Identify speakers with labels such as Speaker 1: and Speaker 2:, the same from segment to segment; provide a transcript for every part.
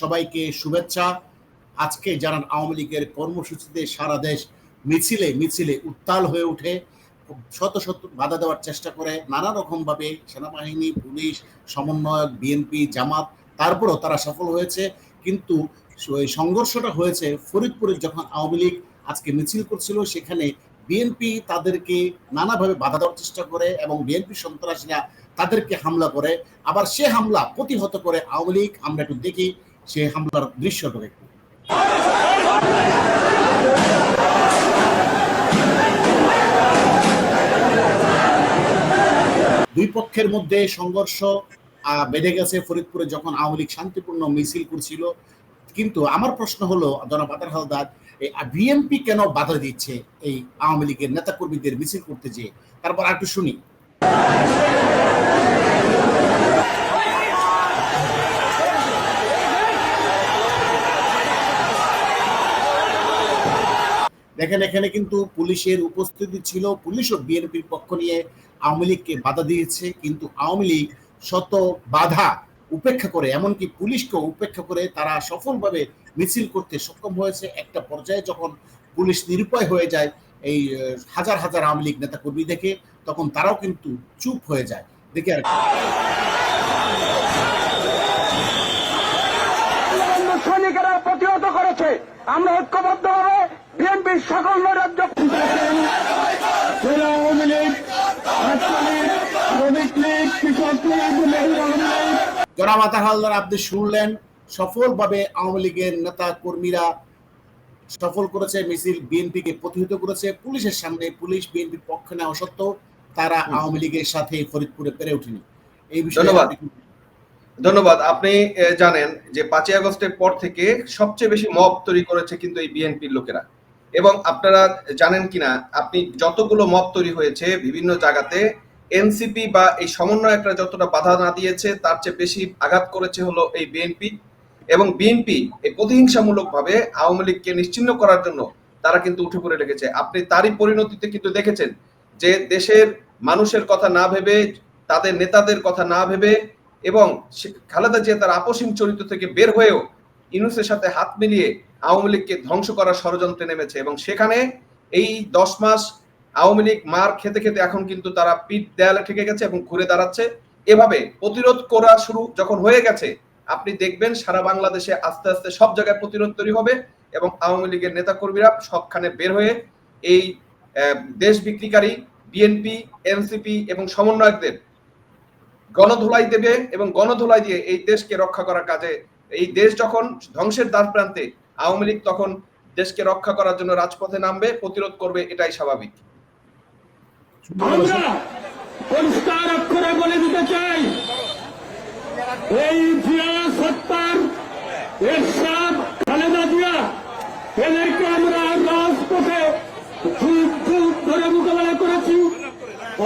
Speaker 1: সবাইকে শুভেচ্ছা। আজকে জানান আওয়ামী লীগের কর্মসূচিতে সারা দেশ মিছিলে মিছিলে উত্তাল হয়ে ওঠে শত শত বাধা দেওয়ার চেষ্টা করে, নানা রকম ভাবে সেনাবাহিনী, পুলিশ, সমন্বয়ক, বিএনপি, জামাত, তারপরেও তারা সফল হয়েছে। কিন্তু সংঘর্ষটা হয়েছে ফরিদপুরে যখন আওয়ামী লীগ আজকে মিছিল করছিল, সেখানে বিএনপি তাদেরকে নানাভাবে বাধা দেওয়ার চেষ্টা করে এবং বিএনপি সন্ত্রাসীরা তাদেরকে হামলা করে। আবার সে হামলা প্রতিহত করে আওয়ামী লীগ। আমরা একটু দেখি সে হামলার দৃশ্যটা একটু। দুই পক্ষের মধ্যে সংঘর্ষ বেড়ে গেছে ফরিদপুরে যখন আওয়ামী লীগ শান্তিপূর্ণ মিছিল করছিল। কিন্তু আমার প্রশ্ন হলো, জনাব আতার হালদার বিএনপি কেন বাধা দিচ্ছে এই আওয়ামী লীগের নেতাকর্মীদের মিছিল করতে যেয়ে? তারপর আর একটু শুনি। দেখেন, এখানে কিন্তু পুলিশের উপস্থিতি ছিল। পুলিশও বিএনপির পক্ষ নিয়ে আওয়ামী লীগকে বাধা দিয়েছে, কিন্তু আওয়ামী লীগ শত বাধা উপেক্ষা করে, এমনকি পুলিশকে উপেক্ষা করে তারা সফলভাবে মিছিল করতে সক্ষম হয়েছে। একটা পর্যায়ে যখন পুলিশ নিরুপায় হয়ে যায়, এই হাজার হাজার আওয়ামী লীগ নেতা কর্মী দেখে, তখন তারাও কিন্তু চুপ হয়ে যায়। দেখে আর
Speaker 2: সৈনিকেরা প্রতিহত করেছে। আমরা ঐক্যবদ্ধভাবে বিএনপির সকল রাজ্য আওয়ামী লীগ শ্রমিক লীগ কৃষক লীগ মহিলা লীগ।
Speaker 1: জনাব আতার হালদার আপনি শুনলেন সফলভাবে আওয়ামী লীগের নেতা কর্মীরা সফল করেছে মিছিল বিএনপিকে প্রতিহত করেছে পুলিশের সামনে পুলিশ বিএনপির পক্ষ নেওয়া সত্ত্বেও তারা আওয়ামী লীগের সাথে ফরিদপুরে পেরে ওঠেনি। এই বিষয়ে
Speaker 3: ধন্যবাদ।
Speaker 1: আপনি
Speaker 3: ধন্যবাদ। আপনি জানেন যে পাঁচই আগস্টের পর থেকে সবচেয়ে বেশি মব তৈরি করেছে কিন্তু এই বিএনপির লোকেরা। এবং আপনারা জানেন কিনা, আপনি যতগুলো মব তৈরি হয়েছে বিভিন্ন জায়গাতে এনসিপি বা এই সমন্বয়করা যতটা বাধা না দিয়েছে, তার চেয়ে বেশি আঘাত করেছে হলো এই বিএনপি এবং বিএনপি এই প্রতিহিংসামূলক ভাবে আওয়ামী লীগকে নিশ্চিহ্ন করার জন্য তারা কিন্তু উঠে পড়ে লেগেছে। আপনি তারই পরিণতিতে কিন্তু দেখেছেন যে দেশের মানুষের কথা না ভেবে, তাদের নেতাদের কথা না ভেবে এবং খালেদা জিয়া তার আপসীম চরিত্র থেকে বের হয়েও ইউনুসের সাথে হাত মিলিয়ে আওয়ামী লীগকে ধ্বংস করার ষড়যন্ত্রে নেমেছে এবং সেখানে এই দশ মাস আওয়ামী লীগ মার খেতে খেতে এখন কিন্তু তারা পিঠ দেয়ালে ঠেকে গেছে এবং ঘুরে দাঁড়াচ্ছে। এভাবে প্রতিরোধ করা শুরু যখন হয়ে গেছে, আপনি দেখবেন সারা বাংলাদেশে আস্তে আস্তে সব জায়গায় প্রতিরোধ তৈরি হবে এবং আওয়ামী লীগের নেতাকর্মীরা সবখানে বের হয়ে এই দেশ বিক্রিকারী বিএনপি, এনসিপি এবং সমন্বয়কদের গণধোলাই দেবে এবং গণধোলাই দিয়ে এই দেশকে রক্ষা করার কাজে এই দেশ যখন ধ্বংসের দ্বার প্রান্তে আওয়ামী লীগ তখন দেশকে রক্ষা করার জন্য রাজপথে নামবে, প্রতিরোধ করবে, এটাই স্বাভাবিক।
Speaker 2: বলে দিতে চাই, এই খালেদা জিয়া এদেরকে আমরা রাজপথে যুগ যুগ ধরে মোকাবেলা করেছি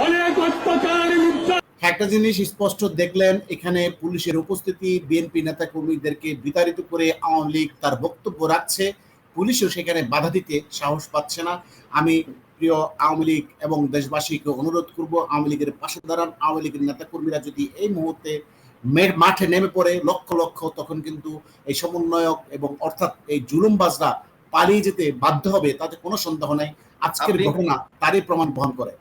Speaker 2: অনেক অত্যাচার নির্যাতন
Speaker 1: হ্যাঁ, একটা জিনিস স্পষ্ট দেখলেন এখানে পুলিশের উপস্থিতি বিএনপি নেতা কর্মীদেরকে বিতাড়িত করে আওয়ামী লীগ তার বক্তব্য রাখছে। পুলিশও সেখানে বাধা দিতে সাহস পাচ্ছে না। আমি প্রিয় আওয়ামী লীগ এবং দেশবাসীকে অনুরোধ করব আওয়ামী লীগের পাশে দাঁড়ান। আওয়ামী লীগের নেতা কর্মীরা যদি এই মুহূর্তে মাঠে নেমে পড়ে লক্ষ লক্ষ তখন কিন্তু এই সমন্বয়ক এবং অর্থাৎ এই জুলুমবাজরা পালিয়ে যেতে বাধ্য হবে তাতে কোনো সন্দেহ নাই। আজকের ঘটনা তারই প্রমাণ বহন করে।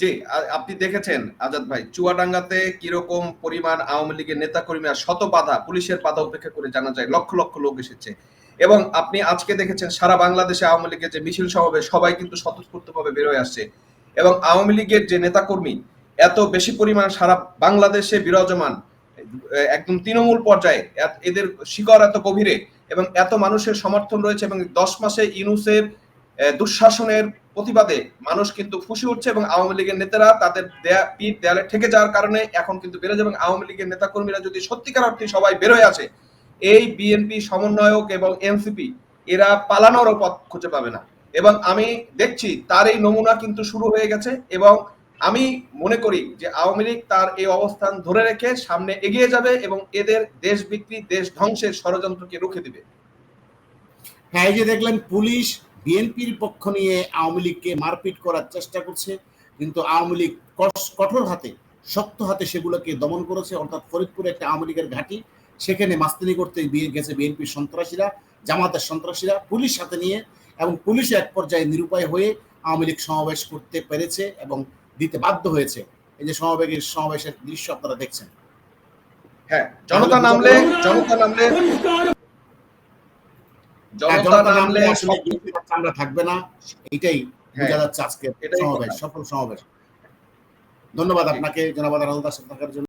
Speaker 3: জি আপনি দেখেছেন, আজাদ ভাই, চুয়াডাঙ্গাতে কীরকম পরিমাণ আওয়ামী লীগের নেতা কর্মীরা শত বাধা, পুলিশের বাধা উপেক্ষা করে জানা যায়, লক্ষ লক্ষ লোক এসেছে। এবং আপনি আজকে দেখেছেন, সারা বাংলাদেশে আওয়ামী লীগের যে মিছিল সমাবেশ, সবাই কিন্তু স্বতঃস্ফূর্তভাবে বের হয়ে আসছে। এবং আওয়ামী লীগের যে নেতাকর্মী, এত বেশি পরিমাণ সারা বাংলাদেশে বিরাজমান একদম তৃণমূল পর্যায়ে এদের শিকড় এত গভীরে, এবং এত মানুষের সমর্থন রয়েছে, এবং দশ মাসে ইউনুসের দুঃশাসনের প্রতিবাদে মানুষ কিন্তু ফুসে উঠছে এবং আওয়ামী লীগের নেতারা তাদের দেয়া পিঠ দেয়ালে ঠেকে যাওয়ার কারণে এখন কিন্তু বেড়ে যাবে। এবং আওয়ামী লীগের নেতাকর্মীরা যদি সত্যিকার অর্থে সবাই বের হয়ে আছে এই বিএনপি সমন্বয়ক এবং এনসিপি এরা পালানোরও পথ খুঁজে পাবে না। এবং আমি দেখছি তার এই নমুনা কিন্তু শুরু হয়ে গেছে এবং আমি মনে করি যে আওয়ামী লীগ তার এই অবস্থান ধরে রেখে সামনে এগিয়ে যাবে এবং এদের দেশ বিক্রি, দেশ ধ্বংসের ষড়যন্ত্রকে রুখে দিবে।
Speaker 1: হ্যাঁ এই যে দেখলেন পুলিশ বিএনপির পক্ষ নিয়ে আওয়ামী লীগকে মারপিট করার চেষ্টা করছে, কিন্তু আওয়ামী লীগ কঠোর হাতে, শক্ত হাতে সেগুলোকে দমন করেছে। অর্থাৎ ফরিদপুরে একটা আওয়ামী লীগের ঘাঁটি, সেখানে মাস্তানি করতে গেছে বিএনপির সন্ত্রাসীরা, জামাতের সন্ত্রাসীরা, পুলিশ সাথে নিয়ে এবং পুলিশ এক পর্যায়ে নিরুপায় হয়ে আওয়ামী লীগ সমাবেশ করতে পেরেছে এবং দিতে বাধ্য হয়েছে। এই যে সমাবেশের সমাবেশের দৃশ্য আপনারা দেখছেন।
Speaker 3: হ্যাঁ জনতা নামলে জনতা নামলে
Speaker 1: হ্যাঁ,
Speaker 3: জনতা
Speaker 1: জনতা
Speaker 3: নামলে
Speaker 1: নামলে আসলে বিএনপির চামড়া থাকবে না এটাই বোঝা
Speaker 3: হ্যাঁ,
Speaker 1: যাচ্ছে আজকে সমাবেশ সফল সমাবেশ। ধন্যবাদ আপনাকে জনাবাদ সাথে থাকার জন্য।